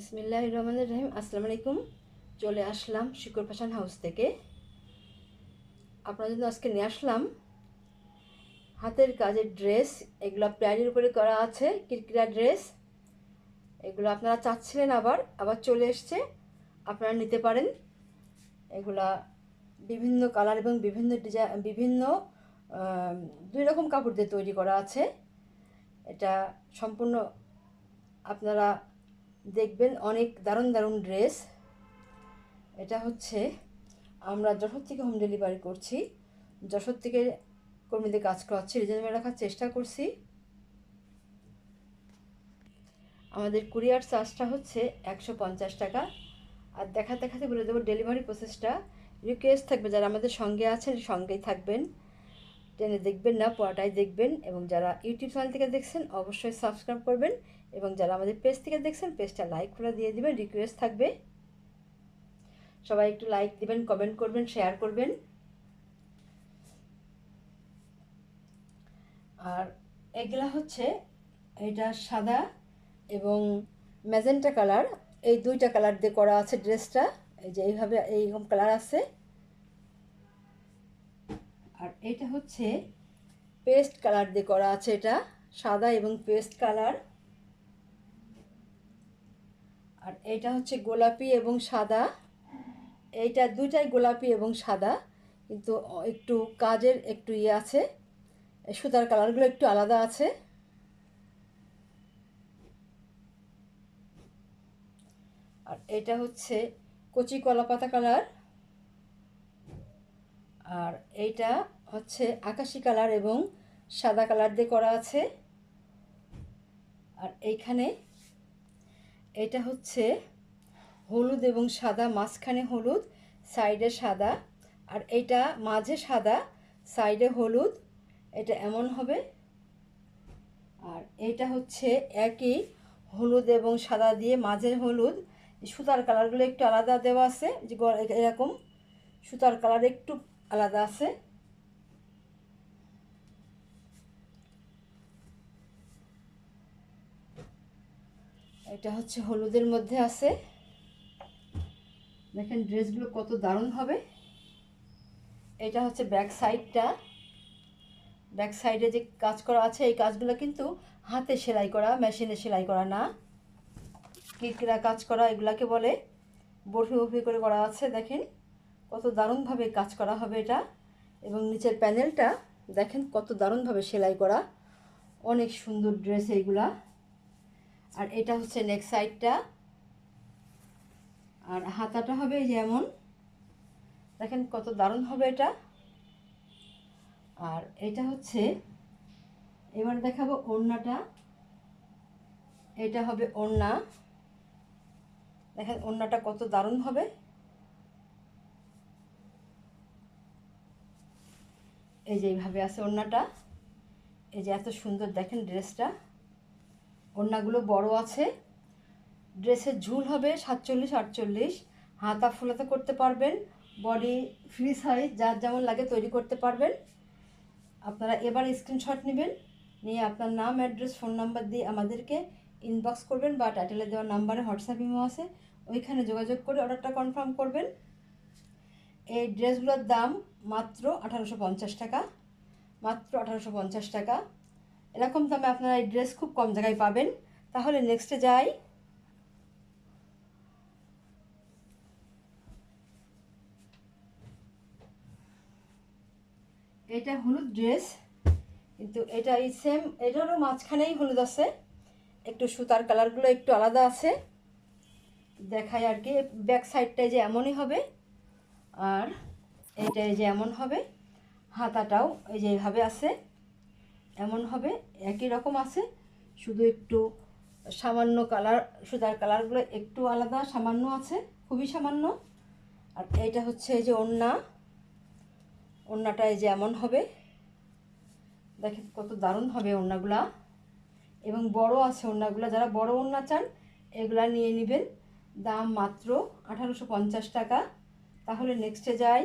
বিসমিল্লাহ রহমান রহিম। আসসালামু আলাইকুম। চলে আসলাম শিকর ফ্যাশন হাউস থেকে। আপনাদের জন্য আজকে নিয়ে আসলাম হাতের কাজের ড্রেস। এগুলো প্যারির উপরে করা আছে, কিরকিরা ড্রেস। এগুলো আপনারা চাচ্ছিলেন আবার আবার চলে এসছে। আপনারা নিতে পারেন। এগুলা বিভিন্ন কালার এবং বিভিন্ন ডিজাইন বিভিন্ন দুই রকম কাপড় দিয়ে তৈরি করা আছে। এটা সম্পূর্ণ আপনারা দেখবেন অনেক দারুণ দারুণ ড্রেস। এটা হচ্ছে, আমরা যশোর থেকে হোম ডেলিভারি করছি। যশোর থেকে কর্মীদের কাজ করাচ্ছি রিজনেবল রাখার চেষ্টা করছি। আমাদের কুরিয়ার চার্জটা হচ্ছে একশো পঞ্চাশ টাকা। আর দেখা দেখাতে বলে দেবো ডেলিভারি প্রসেসটা রিকোয়েস্ট থাকবে যারা আমাদের সঙ্গে আছেন, সঙ্গেই থাকবেন। টেনে দেখবেন না পড়াটাই দেখবেন এবং যারা ইউটিউব চ্যানেল থেকে দেখছেন অবশ্যই সাবস্ক্রাইব করবেন এবং যারা আমাদের পেজ থেকে দেখছেন পেজটা লাইক করে দিয়ে দিবেন রিকোয়েস্ট থাকবে। সবাই একটু লাইক দিবেন কমেন্ট করবেন শেয়ার করবেন। আর এগুলা হচ্ছে এটা সাদা এবং ম্যাজেন্টা কালার এই দুইটা কালার দিয়ে করা আছে ড্রেসটা এই যে এইভাবে এইরকম কালার আছে। আর এটা হচ্ছে পেস্ট কালার দিয়ে করা আছে এটা, সাদা এবং পেস্ট কালার। আর এটা হচ্ছে গোলাপি এবং সাদা। এইটা দুইটাই গোলাপি এবং সাদা, কিন্তু একটু কাজের একটু ইয়ে আছে। সুতার কালারগুলো একটু আলাদা আছে। আর এটা হচ্ছে কচি কলা পাতা কালার। আর এইটা হচ্ছে আকাশি কালার এবং সাদা কালার দিয়ে করা আছে। আর এইখানে এটা হচ্ছে হলুদ এবং সাদা, মাঝখানে হলুদ, সাইডে সাদা। আর এইটা মাঝে সাদা, সাইডে হলুদ, এটা এমন হবে। আর এটা হচ্ছে একই হলুদ এবং সাদা দিয়ে মাঝে হলুদ। সুতার কালারগুলো একটু আলাদা দেওয়া আছে, যে এরকম সুতার কালার একটু আলাদা আছে? এটা হচ্ছে হলুদের মধ্যে আছে। দেখেন ড্রেসগুলো কত দারুণ হবে। এটা হচ্ছে ব্যাক সাইডটা। ব্যাক সাইডে যে কাজ করা আছে, এই কাজগুলো কিন্তু হাতে সেলাই করা, মেশিনে সেলাই করা না। কিরকিরা কাজ করা, এগুলাকে বলে বরফি বরফি করে করা আছে, দেখেন। কত দারুণভাবে কাজ করা হবে এটা। এবং নিচের প্যানেলটা দেখেন কত দারুণভাবে সেলাই করা। অনেক সুন্দর ড্রেস এইগুলা। আর এটা হচ্ছে নেক সাইডটা আর হাতাটা হবে যেমন দেখেন কত দারুণ হবে এটা। আর এটা হচ্ছে, এবার দেখাবো ওড়নাটা। এটা হবে ওড়না। দেখেন ওড়নাটা কত দারুণ হবে। এই যে এইভাবে আছে ওড়নাটা। এই যে এত সুন্দর দেখেন ড্রেসটা। ওড়নাগুলো বড় আছে। ড্রেসের ঝুল হবে সাতচল্লিশ, আটচল্লিশ। হাতা ফুলাতে করতে পারবেন। বডি ফ্রি সাইজ যার যেমন লাগে তৈরি করতে পারবেন। আপনারা এবার স্ক্রিনশট নেবেন। নিয়ে আপনার নাম অ্যাড্রেস ফোন নাম্বার দিয়ে আমাদেরকে ইনবক্স করবেন বা টাইটেলে দেওয়া নাম্বারে হোয়াটসঅ্যাপ ইমো আছে। ওইখানে যোগাযোগ করে অর্ডারটা কনফার্ম করবেন। এই ড্রেসগুলোর দাম মাত্র আঠারোশো পঞ্চাশ টাকা। মাত্র আঠারোশো পঞ্চাশ টাকা। এরকম দামে আপনারা এই ড্রেস খুব কম জায়গায় পাবেন। তাহলে নেক্সটে যাই। এটা হলুদ ড্রেস। কিন্তু এটা এই সেম এটারও মাঝখানেই হলুদ আছে। একটু সুতার কালারগুলো একটু আলাদা আছে। দেখায় আর কি ব্যাক সাইডটাই যে এমনই হবে। আর এইটা এই যে এমন হবে, হাতাটাও এই যে এইভাবে আছে, এমন হবে, একই রকম আছে, শুধু একটু সামান্য কালার সুতার কালারগুলো একটু আলাদা, সামান্য আছে, খুবই সামান্য। আর এইটা হচ্ছে এই যে ওড়না, ওড়নাটা এই যে এমন হবে। দেখেন কত দারুণ হবে ওড়নাগুলা। এবং বড় আছে ওড়নাগুলা, যারা বড় ওড়না চান, এগুলা নিয়ে নেবেন। দাম মাত্র আঠারোশো পঞ্চাশ টাকা। তাহলে নেক্সটে যাই।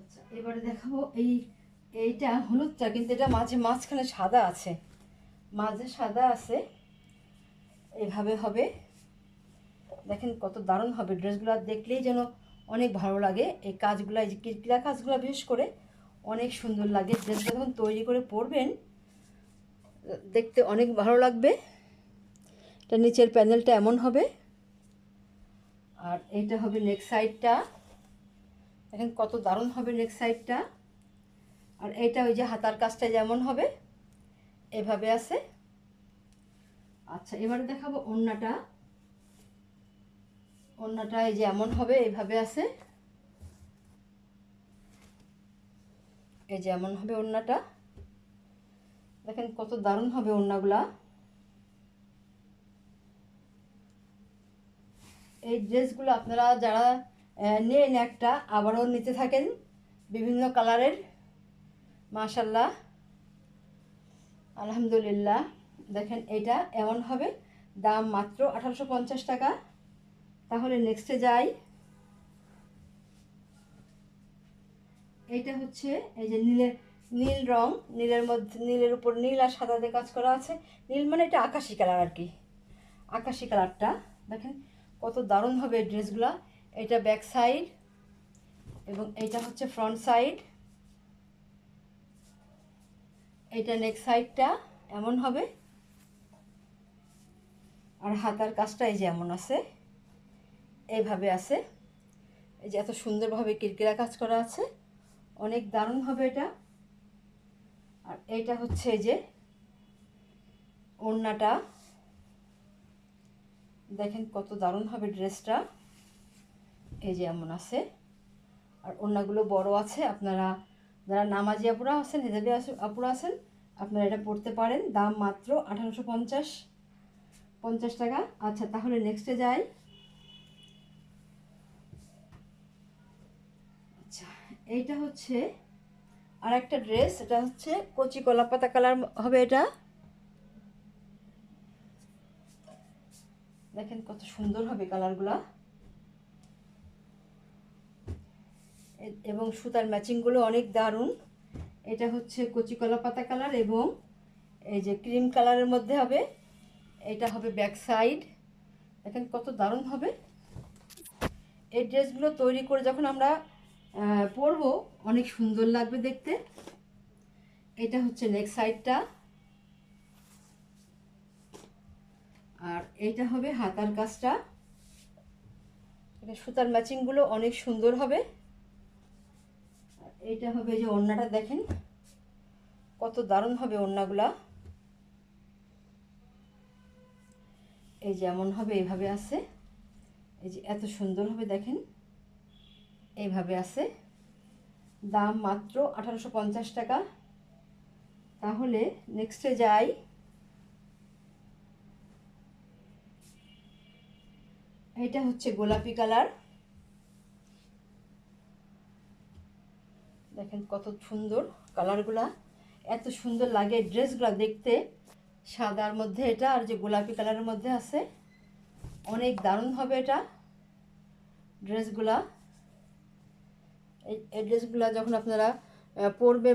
আচ্ছা এবারে দেখাবো এই, এইটা হলুদটা, কিন্তু এটা মাঝে মাঝখানে সাদা আছে। মাঝে সাদা আছে। এভাবে হবে। দেখেন কত দারুণ হবে ড্রেসগুলো দেখলেই যেন অনেক ভালো লাগে। এই কাজগুলো, এই কিরকিরা কাজগুলো বিশেষ করে অনেক সুন্দর লাগে। ড্রেসগুলো যখন তৈরি করে পরবেন, দেখতে অনেক ভালো লাগবে। এটা নিচের প্যানেলটা এমন হবে। আর এইটা হবে নেক সাইডটা দেখেন কত দারুণ হবে নেক সাইডটা আর এইটা ওই যে হাতার কাজটা যেমন হবে, এভাবে আছে। আচ্ছা এবারে দেখাবো ওড়নাটা। ওড়নাটা এই যে এমন হবে এইভাবে আছে। এই যে এমন হবে ওড়নাটা। দেখেন কত দারুণ হবে ওড়নাগুলা। এই ড্রেসগুলো আপনারা যারা নেন একটা, আবারও নিতে থাকেন বিভিন্ন কালারের। মাশাল্লাহ আলহামদুলিল্লাহ। দেখেন এটা এমন হবে, দাম মাত্র আঠারোশো পঞ্চাশ টাকা। তাহলে নেক্সটে যাই। এইটা হচ্ছে, এই যে নীলের নীল রং, নীলের মধ্যে, নীলের উপর নীল আর সাদাতে কাজ করা আছে। নীল মানে এটা আকাশি কালার আর কি। আকাশি কালারটা। দেখেন কত দারুণ হবে এই ড্রেসগুলা। এটা ব্যাক সাইড এবং এইটা হচ্ছে ফ্রন্ট সাইড এটা নেক সাইডটা এমন হবে। আর হাতার কাজটা এই যে এমন আছে। এইভাবে আছে। এই যে এত সুন্দরভাবে কিরকিরা কাজ করা আছে। অনেক দারুণ হবে এটা। আর এইটা হচ্ছে এই যে ওড়নাটা। দেখেন কত দারুণ হবে ড্রেসটা। এই যে এমন আছে। আর অন্যগুলো বড় আছে, আপনারা যারা নামাজি আপুরা আছেন, হেজাবি আপুরা আছেন, আপনারা এটা পড়তে পারেন। দাম মাত্র আঠারোশো পঞ্চাশ পঞ্চাশ টাকা। আচ্ছা তাহলে নেক্সটে যাই। আচ্ছা এইটা হচ্ছে আর একটা ড্রেস, এটা হচ্ছে কচি কলাপাতা কালার হবে এটা। দেখেন কত সুন্দর হবে কালারগুলা এবং সুতার ম্যাচিংগুলো অনেক দারুণ। এটা হচ্ছে কচি কলা পাতা কালার এবং এই যে ক্রিম কালারের মধ্যে হবে, এটা হবে ব্যাক সাইড দেখেন কত দারুণ হবে। এই ড্রেসগুলো তৈরি করে যখন আমরা পরবো, অনেক সুন্দর লাগবে দেখতে। এটা হচ্ছে নেক সাইডটা আর এইটা হবে হাতার কাজটা। সুতার ম্যাচিংগুলো অনেক সুন্দর হবে। এইটা হবে যে ওড়নাটা দেখেন, কত দারুণ হবে ওড়নাগুলা। এই যেমন হবে, এইভাবে আছে। এই যে এত সুন্দর হবে দেখেন, এইভাবে আছে। দাম মাত্র আঠারোশো পঞ্চাশ টাকা। তাহলে নেক্সটে যাই। এটা হচ্ছে গোলাপি কালার। দেখেন কত সুন্দর কালারগুলা। এত সুন্দর লাগে ড্রেসগুলো দেখতে। সাদার মধ্যে এটা আর যে গোলাপি কালারের মধ্যে আছে। অনেক দারুণ হবে এটা ড্রেসগুলা। এই ড্রেসগুলো যখন আপনারা পরবে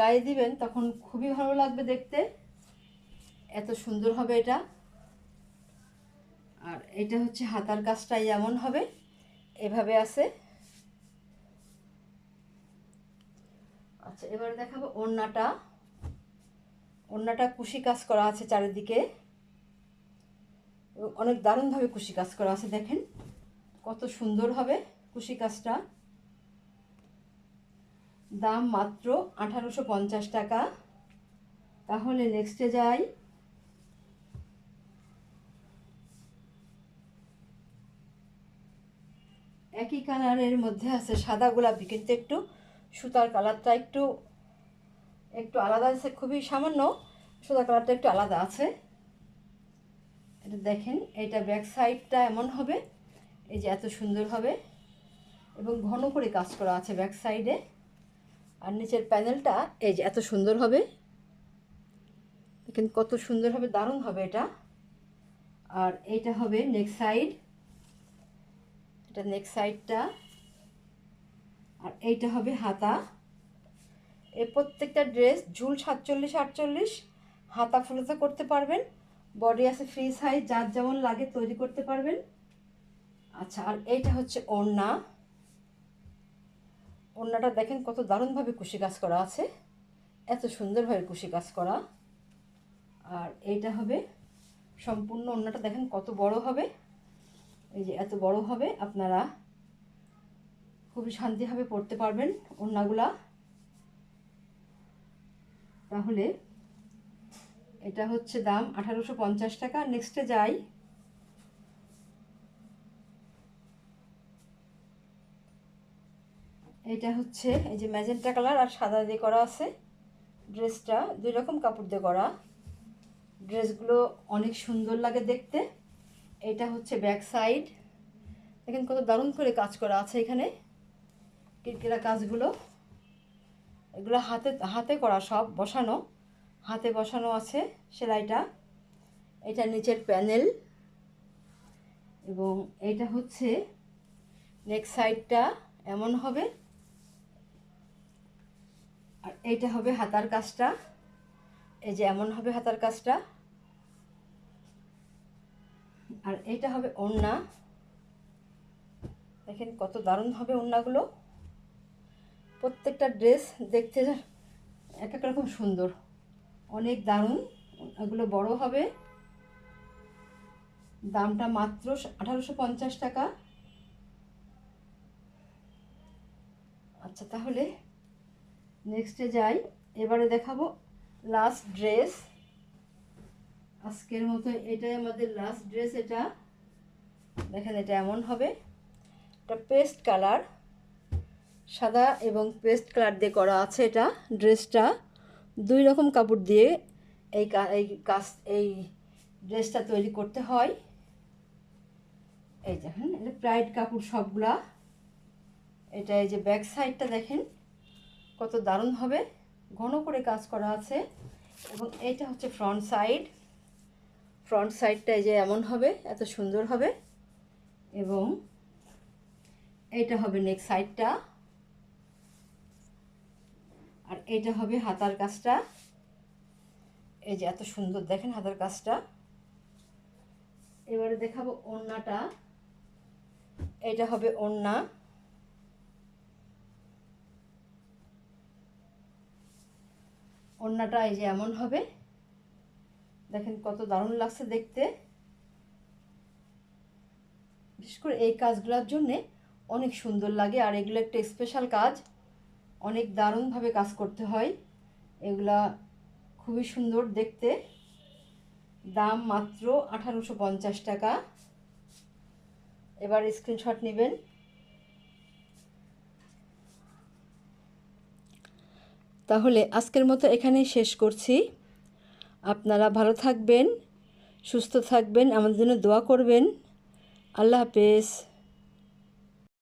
গায়ে দিবেন, তখন খুবই ভালো লাগবে দেখতে। এত সুন্দর হবে এটা। আর এটা হচ্ছে হাতার কাজটা এমন হবে। এভাবে আছে। আচ্ছা এবারে দেখাবো ওড়নাটা। ওড়নাটা কুশি কাজ করা আছে চারিদিকে। অনেক দারুণভাবে কুশি কাজ করা আছে, দেখেন। কত সুন্দর হবে কুশি কাজটা। দাম মাত্র আঠারোশো পঞ্চাশ টাকা। তাহলে নেক্সটে যাই। একই কালারের মধ্যে আছে সাদা গোলাপি, কিন্তু একটু সুতার কালারটা একটু একটু আলাদা আছে, খুবই সামান্য। সুতার কালারটা একটু আলাদা আছে। এটা দেখেন, এটা ব্যাক সাইডটা এমন হবে, এই যে এত সুন্দর হবে। এবং ঘন করে কাজ করা আছে ব্যাক সাইডে। আর নিচের প্যানেলটা, এই যে এত সুন্দর হবে। দেখেন কত সুন্দর হবে, দারুণ হবে এটা। আর এইটা হবে নেক্সট সাইড। এটা নেক সাইডটা আর এইটা হবে হাতা। এই প্রত্যেকটা ড্রেস ঝুল সাতচল্লিশ, আটচল্লিশ, হাতা ফুলোতে করতে পারবেন। বডি আছে ফ্রি সাইজ যার যেমন লাগে তৈরি করতে পারবেন। আচ্ছা আর এইটা হচ্ছে ওড়না। ওড়নাটা দেখেন কত দারুণভাবে কুশি কাজ করা আছে। এত সুন্দরভাবে কুশি কাজ করা। আর এইটা হবে সম্পূর্ণ ওড়নাটা দেখেন কত বড় হবে। এই যে এত বড় হবে, আপনারা খুবই শান্তিভাবে পড়তে পারবেন ওড়নাগুলা। তাহলে এটা হচ্ছে দাম আঠারোশো পঞ্চাশ টাকা। নেক্সটে যাই। এটা হচ্ছে এই যে ম্যাজেন্টা কালার আর সাদা দিয়ে করা আছে ড্রেসটা। দুই রকম কাপড় দিয়ে করা। ড্রেসগুলো অনেক সুন্দর লাগে দেখতে। এটা হচ্ছে ব্যাক সাইড। দেখেন কত দারুণ করে কাজ করা আছে এখানে। কিরকিরা কাজগুলো। এগুলো হাতে হাতে করা সব, বসানো। হাতে বসানো আছে সেলাইটা। এটা নিচের প্যানেল। এবং এটা হচ্ছে নেক সাইডটা এমন হবে। আর এইটা হবে হাতার কাজটা। এই যে এমন হবে হাতার কাজটা। আর এইটা হবে ওড়না। দেখেন কত দারুণ হবে ওড়নাগুলো। প্রত্যেকটা ড্রেস দেখতে এক এক রকম সুন্দর। অনেক দারুণ এগুলো বড় হবে। দামটা মাত্র আঠারোশো পঞ্চাশ টাকা। আচ্ছা তাহলে নেক্সটে যাই। এবারে দেখাবো লাস্ট ড্রেস আজকের মতো এটাই আমাদের লাস্ট ড্রেস এটা দেখেন এটা এমন হবে। এটা পেস্ট কালার সাদা এবং পেস্ট কালার দিয়ে করা আছে এটা ড্রেসটা দুই রকম কাপড় দিয়ে এই এই কাজ, এই ড্রেসটা তৈরি করতে হয়। এই দেখেন, এটা প্রাইড কাপড় সবগুলা। এটা এই যে ব্যাক সাইডটা দেখেন, কত দারুণ হবে। ঘন করে কাজ করা আছে। এবং এইটা হচ্ছে ফ্রন্ট সাইড ফ্রন্ট সাইডটা এই যে এমন হবে, এত সুন্দর হবে। এবং এইটা হবে নেক সাইডটা আর এইটা হবে হাতার কাজটা। এই যে এত সুন্দর, দেখেন হাতার কাজটা। এবারে দেখাবো ওড়নাটা। এটা হবে ওড়না। ওড়নাটা এই যে এমন হবে। দেখেন কত দারুণ লাগছে দেখতে। বিশেষ করে এই কাজগুলোর জন্যে অনেক সুন্দর লাগে, আর এগুলো একটা স্পেশাল কাজ। অনেক দারুণভাবে কাজ করতে হয়। এগুলা খুবই সুন্দর দেখতে। দাম মাত্র আঠারোশো পঞ্চাশ টাকা। এবার স্ক্রিনশট নেবেন। তাহলে আজকের মতো এখানেই শেষ করছি। আপনারা ভালো থাকবেন সুস্থ থাকবেন আমাদের জন্য দোয়া করবেন। আল্লাহ হাফেজ।